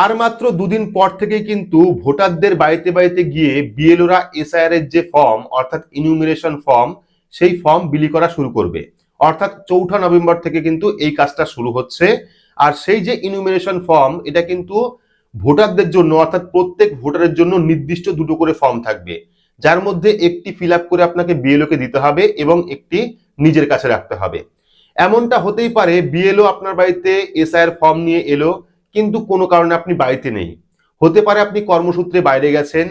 আর মাত্র দুদিন পর থেকেই কিন্তু ভোটারদের বাড়িতে বাড়িতে গিয়ে বিএলওরা এসআইআর এর যে ফর্ম, অর্থাৎ ইনিউমিনেশন ফর্ম সেই ফর্ম বিলি করা শুরু করবে। অর্থাৎ চৌঠা নভেম্বর থেকে কিন্তু এই কাজটা শুরু হচ্ছে। আর সেই যে ইনিউমিনেশন ফর্ম এটা কিন্তু ভোটারদের জন্য, অর্থাৎ প্রত্যেক ভোটারের জন্য নির্দিষ্ট দুটো করে ফর্ম থাকবে। যার মধ্যে একটি ফিল করে আপনাকে বিএলও কে দিতে হবে এবং একটি নিজের কাছে রাখতে হবে। এমনটা হতেই পারে, বিএলও আপনার বাড়িতে এসআইআর ফর্ম নিয়ে এলো কিন্তু কোনো কারণে আপনি বাড়িতে নেই। হতে পারে আপনি কর্মসূত্রে বাইরে গেছেন,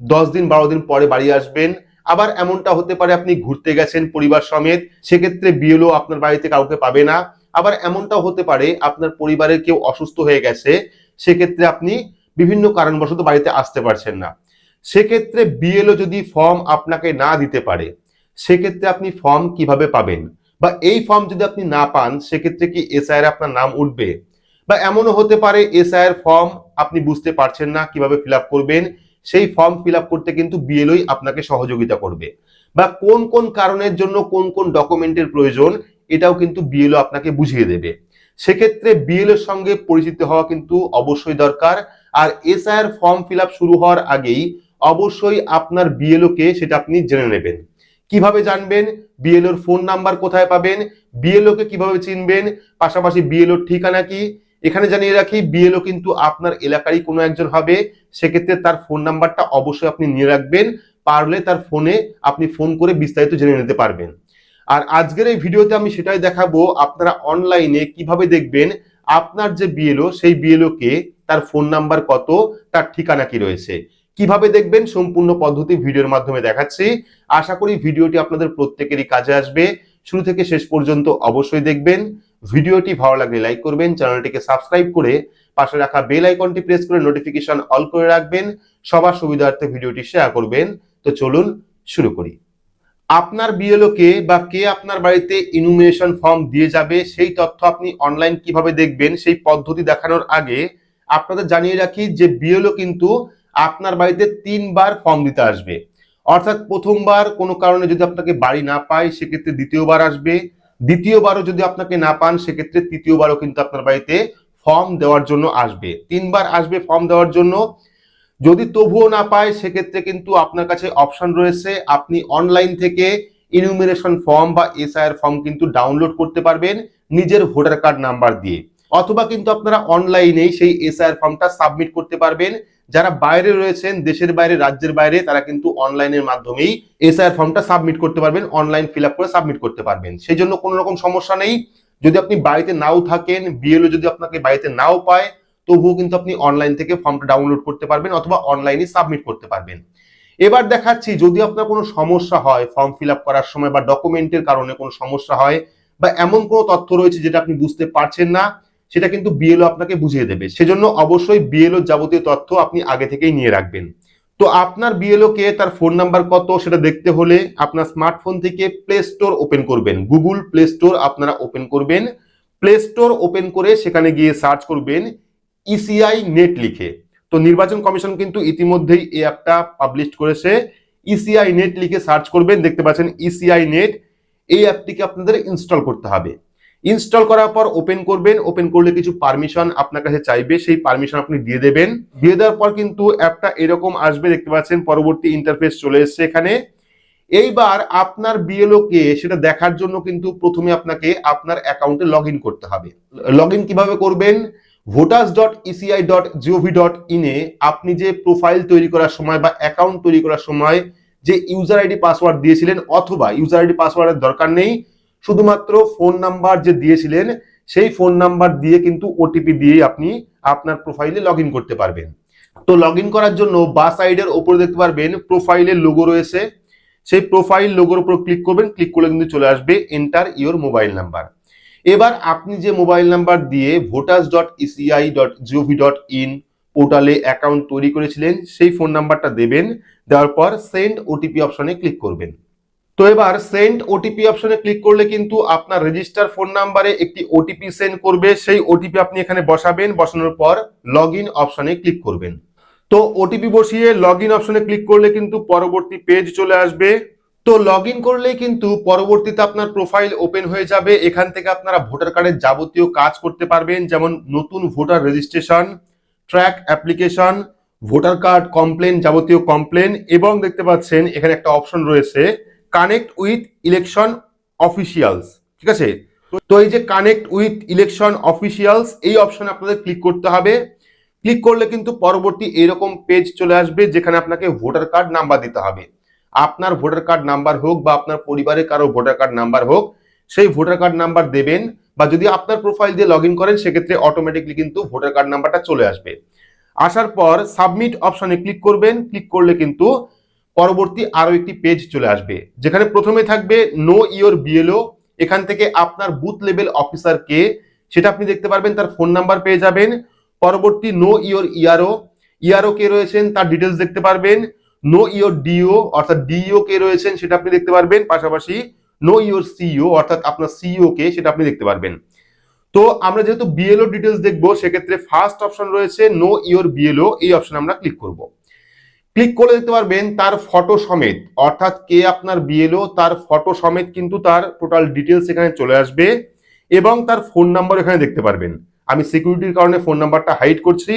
দশ দিন, বারো দিন পরে বাড়ি আসবেন, আবার এমনটা হতে পারে আপনি ঘুরতে গেছেন পরিবার সমেত, সেক্ষেত্রে বিএলও আপনার বাড়িতে কাউকে পাবে না। আবার এমনটাও হতে পারে আপনার পরিবারের কেউ অসুস্থ হয়ে গেছে, সেক্ষেত্রে আপনি বিভিন্ন কারণবশত বাড়িতে আসতে পারছেন না। সেক্ষেত্রে বিএলও যদি ফর্ম আপনাকে না দিতে পারে, সেক্ষেত্রে আপনি ফর্ম কীভাবে পাবেন? বা এই ফর্ম যদি আপনি না পান, সেক্ষেত্রে কি এসআইআর আপনার নাম উঠবে? বা এমনও হতে পারে এসআইআর ফর্ম আপনি বুঝতে পারছেন না কীভাবে ফিল করবেন, সেই ফর্ম ফিল করতে কিন্তু বিএলওই আপনাকে সহযোগিতা করবে। বা কোন কোন কারণের জন্য কোন কোন ডকুমেন্টের প্রয়োজন, এটাও কিন্তু বিএলও আপনাকে বুঝিয়ে দেবে। সেক্ষেত্রে বিএলওর সঙ্গে পরিচিত হওয়া কিন্তু অবশ্যই দরকার। আর এসআইআর ফর্ম ফিল শুরু হওয়ার আগেই অবশ্যই আপনার বিএলও কে সেটা আপনি জেনে নেবেন। কীভাবে জানবেন? বিএলওর ফোন নাম্বার কোথায় পাবেন? বিএলও কে কীভাবে চিনবেন? পাশাপাশি বিএলওর ঠিকানা কি? এখানে জানিয়ে রাখি বিএলও কিন্তু আপনার এলাকারই কোনো একজন হবে। সেক্ষেত্রে তার ফোন নাম্বারটা অবশ্যই আপনি নিয়ে রাখবেন। পারলে তার ফোনে আপনি ফোন করে বিস্তারিত জেনে নিতে পারবেন। আর আজকের এই ভিডিওতে আমি সেটাই দেখাবো, আপনারা অনলাইনে কীভাবে দেখবেন আপনার যে বিএলও সেই বিএলও কে তার ফোন নাম্বার কত, তার ঠিকানা কি রয়েছে। কীভাবে দেখবেন, সম্পূর্ণ পদ্ধতি ভিডিওর মাধ্যমে দেখাচ্ছি। আশা করি ভিডিওটি আপনাদের প্রত্যেকেরই কাজে আসবে। শুরু থেকে শেষ পর্যন্ত অবশ্যই দেখবেন। ভিডিওটি ভালো লাগলে লাইক করবেন, চ্যানেলটিকে সাবস্ক্রাইব করে পাশে রাখা বেল আইকনটি প্রেস করে নোটিফিকেশন অল করে রাখবেন, সবার সুবিধার্থে ভিডিওটি শেয়ার করবেন। তো চলুন শুরু করি। আপনার বিএলও কে বা কে আপনার বাড়িতে ইনুমিনেশন ফর্ম দিয়ে যাবে, সেই তথ্য আপনি অনলাইন কীভাবে দেখবেন, সেই পদ্ধতি দেখানোর আগে আপনাদের জানিয়ে রাখি যে বিএলও কিন্তু আপনার বাড়িতে তিনবার ফর্ম দিতে আসবে। অর্থাৎ প্রথমবার কোনো কারণে যদি আপনাকে বাড়ি না পায়, সেক্ষেত্রে দ্বিতীয়বার আসবে। দ্বিতীয়বারও যদি আপনাকে না পান, সেক্ষেত্রে তৃতীয়বারও কিন্তু আপনার বাড়িতে ফর্ম দেওয়ার জন্য আসবে। তিনবার আসবে ফর্ম দেওয়ার জন্য। যদি তবুও না পায়, সেক্ষেত্রে কিন্তু আপনার কাছে অপশন রয়েছে। আপনি অনলাইন থেকে ইনুমিনেশন ফর্ম বা এসআইআর ফর্ম কিন্তু ডাউনলোড করতে পারবেন নিজের ভোটার কার্ড নাম্বার দিয়ে। অথবা কিন্তু আপনারা অনলাইনেই সেই এসআইআর ফর্মটা সাবমিট করতে পারবেন। যারা বাইরে রয়েছেন, দেশের বাইরে, রাজ্যের বাইরে, তারা কিন্তু অনলাইনের মাধ্যমেই এসআইআর ফর্মটা সাবমিট করতে পারবেন অনলাইন ফিল করে সাবমিট করতে পারবেন। সেই জন্য কোনো রকম সমস্যা নেই। যদি আপনি বাড়িতে নাও থাকেন বিএলও যদি আপনাকে বাড়িতে নাও পায়, তবুও কিন্তু আপনি অনলাইন থেকে ফর্মটা ডাউনলোড করতে পারবেন অথবা অনলাইনে সাবমিট করতে পারবেন। এবার দেখাচ্ছি, যদি আপনার কোনো সমস্যা হয় ফর্ম ফিল করার সময় বা ডকুমেন্টের কারণে কোনো সমস্যা হয়, বা এমন কোনো তথ্য রয়েছে যেটা আপনি বুঝতে পারছেন না সেটা কিন্তু বিএলও আপনাকে বুঝিয়ে দেবে। সেজন্য অবশ্যই বিএলও যাবতীয় তথ্য আপনি আগে থেকেই নিয়ে রাখবেন। তো আপনার বিএলও কে তার ফোন নাম্বার কত সেটা দেখতে হলে আপনার স্মার্টফোন থেকে প্লে স্টোর ওপেন করবেন। গুগল প্লে স্টোর আপনারা ওপেন করবেন। প্লে স্টোর ওপেন করে সেখানে গিয়ে সার্চ করবেন ইসিআই নেট লিখে। তো নির্বাচন কমিশন কিন্তু ইতিমধ্যেই এই অ্যাপটা পাবলিশ করেছে। ইসিআই নেট লিখে সার্চ করবেন। দেখতে পাচ্ছেন ইসিআই নেট এই অ্যাপটিকে আপনাদের ইনস্টল করতে হবে। ইনস্টল করার পর ওপেন করবেন ওপেন করলে কিছু পারমিশন আপনার কাছে চাইবে, সেই পারমিশন আপনি দিয়ে দেবেন। দিয়ে দেওয়ার পর কিন্তু অ্যাপটা এরকম আসবে, দেখতে পাচ্ছেন পরবর্তী ইন্টারফেস চলে এসছে এখানে। এইবার আপনার বিএলও কে সেটা দেখার জন্য কিন্তু প্রথমে আপনাকে আপনার অ্যাকাউন্টে লগ করতে হবে। লগ কীভাবে করবেন? Voters dot ECI dot GOV dot ইনে আপনি যে প্রোফাইল তৈরি করার সময় বা অ্যাকাউন্ট তৈরি করার সময় যে ইউজার আইডি পাসওয়ার্ড দিয়েছিলেন অথবা ইউজার আইডি পাসওয়ার্ডের দরকার নেই শুধুমাত্র ফোন নাম্বার যে দিয়েছিলেন, সেই ফোন নাম্বার দিয়ে কিন্তু ওটিপি দিয়ে আপনি আপনার প্রোফাইলে লগ করতে পারবেন। তো লগ করার জন্য বা সাইডের ওপরে দেখতে পারবেন প্রোফাইলের লোগো রয়েছে। সেই প্রোফাইল লোগোর উপর ক্লিক করবেন ক্লিক করলে কিন্তু চলে আসবে এন্টার ইওর মোবাইল নাম্বার এবার আপনি যে মোবাইল নাম্বার দিয়ে voters dot ECI dot GOV dot in পোর্টালে অ্যাকাউন্ট তৈরি করেছিলেন, সেই ফোন নাম্বারটা দেবেন, দেওয়ার পর সেন্ড ওটিপি অপশনে ক্লিক করবেন। তো এবার সেন্ড ওটিপি অপশনে ক্লিক করলে কিন্তু আপনার রেজিস্টার ফোন নাম্বারে একটি ওটিপি সেন্ড করবে। সেই ওটিপি আপনি এখানে বসাবেন। বসানোর পর লগ ইন অপশনে ক্লিক করবেন। তো ওটিপি বসিয়ে লগ ইন অপশনে ক্লিক করলে কিন্তু পরবর্তী পেজ চলে আসবে। তো লগ ইন করলেই কিন্তু পরবর্তীতে আপনার প্রোফাইল ওপেন হয়ে যাবে। এখান থেকে আপনারা ভোটার কার্ডের যাবতীয় কাজ করতে পারবেন। যেমন নতুন voter registration track application voter card complain যাবতীয় কমপ্লেন এবং দেখতে পাচ্ছেন এখানে একটা অপশন রয়েছে। কানেক্ট উইথ ইলেকশন অফিসিয়ালস ঠিক আছে? তো- এই যে কানেক্ট উইথ ইলেকশন অফিসিয়ালস এই অপশনে আপনাদের ক্লিক করতে হবে। ক্লিক করলে কিন্তু পরবর্তী এরকম পেজ চলে আসবে, যেখানে আপনাকে ভোটার কার্ড নাম্বার দিতে হবে। আপনার ভোটার কার্ড নাম্বার হোক বা আপনার পরিবারের কারও ভোটার কার্ড নাম্বার হোক, সেই ভোটার কার্ড নাম্বার দেবেন বা যদি আপনার প্রোফাইল দিয়ে লগ করেন, সেক্ষেত্রে অটোমেটিকলি কিন্তু ভোটার কার্ড নাম্বারটা চলে আসবে। আসার পর সাবমিট অপশনে ক্লিক করবেন। ক্লিক করলে কিন্তু পরবর্তী আরও একটি পেজ চলে আসবে, যেখানে প্রথমে থাকবে নো ইওর বিএলও এখান থেকে আপনার বুথ লেভেল অফিসার কে, সেটা আপনি দেখতে পারবেন, তার ফোন নাম্বার পেয়ে যাবেন। পরবর্তী নো ইওর ইআরও ইআরও কে রয়েছেন, তার ডিটেলস দেখতে পারবেন। নো ইওর ডিও অর্থাৎ ডিও কে রয়েছেন, সেটা আপনি দেখতে পারবেন। পাশাপাশি নো ইওর সিইও অর্থাৎ আপনার সিইও কে, সেটা আপনি দেখতে পারবেন। তো আমরা যেহেতু বিএলও ডিটেলস দেখব, সেক্ষেত্রে ফার্স্ট অপশন রয়েছে নো ইওর বিএলও এই অপশন আমরা ক্লিক করব। ক্লিক করে দেখতে পারবেন তার ফটো সমেত। অর্থাৎ কে আপনার বিএলও তার ফটো সমেত কিন্তু তার টোটাল ডিটেলস এখানে চলে আসবে এবং তার ফোন নাম্বার এখানে দেখতে পারবেন। আমি সিকিউরিটির কারণে ফোন নাম্বারটা হাইড করছি।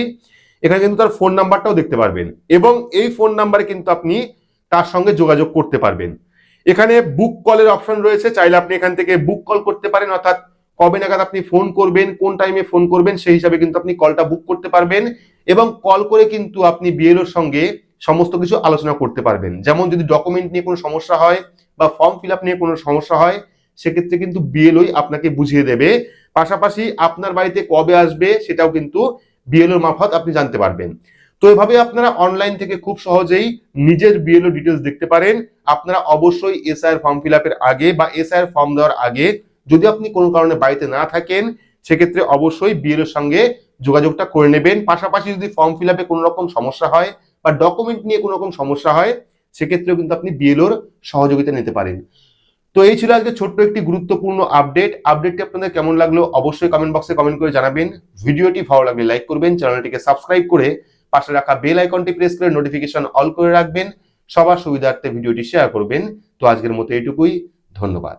এখানে কিন্তু তার ফোন নাম্বারটাও দেখতে পারবেন এবং এই ফোন নাম্বারে কিন্তু আপনি তার সঙ্গে যোগাযোগ করতে পারবেন। এখানে বুক কলের অপশন রয়েছে। চাইলে আপনি এখান থেকে বুক কল করতে পারেন। অর্থাৎ কবে নাগাদ আপনি ফোন করবেন, কোন টাইমে ফোন করবেন, সেই হিসাবে কিন্তু আপনি কলটা বুক করতে পারবেন এবং কল করে কিন্তু আপনি বিএলওর সঙ্গে সমস্ত কিছু আলোচনা করতে পারবেন। যেমন যদি ডকুমেন্ট নিয়ে কোনো সমস্যা হয় বা ফর্ম ফিল নিয়ে কোনো সমস্যা হয়, সেক্ষেত্রে কিন্তু বিএলওই আপনাকে বুঝিয়ে দেবে। পাশাপাশি আপনার বাড়িতে কবে আসবে সেটাও কিন্তু বিএলওর মারফত আপনি জানতে পারবেন। তো এভাবে আপনারা অনলাইন থেকে খুব সহজেই নিজের বিএলও ডিটেলস দেখতে পারেন। আপনারা অবশ্যই এসআইআর ফর্ম ফিল আগে বা এসআইআর ফর্ম দেওয়ার আগে যদি আপনি কোনো কারণে বাড়িতে না থাকেন, সেক্ষেত্রে অবশ্যই বিএলওর সঙ্গে যোগাযোগটা করে নেবেন। পাশাপাশি যদি ফর্ম ফিল আপে কোনো রকম সমস্যা হয় বা ডকুমেন্ট নিয়ে কোনো রকম সমস্যা হয়, সেক্ষেত্রেও কিন্তু আপনি বিএলওর সহযোগিতা নিতে পারেন। তো এই ছিল আজকে ছোট্ট একটি গুরুত্বপূর্ণ আপডেট আপডেটটি আপনাদের কেমন লাগল অবশ্যই কমেন্ট বক্সে কমেন্ট করে জানাবেন। ভিডিওটি ভালো লাগলে লাইক করবেন, চ্যানেলটিকে সাবস্ক্রাইব করে পাশে রাখা বেল আইকনটি প্রেস করে নোটিফিকেশন অল করে রাখবেন। সবার সুবিধার্থে ভিডিওটি শেয়ার করবেন। তো আজকের মতো এইটুকুই ধন্যবাদ।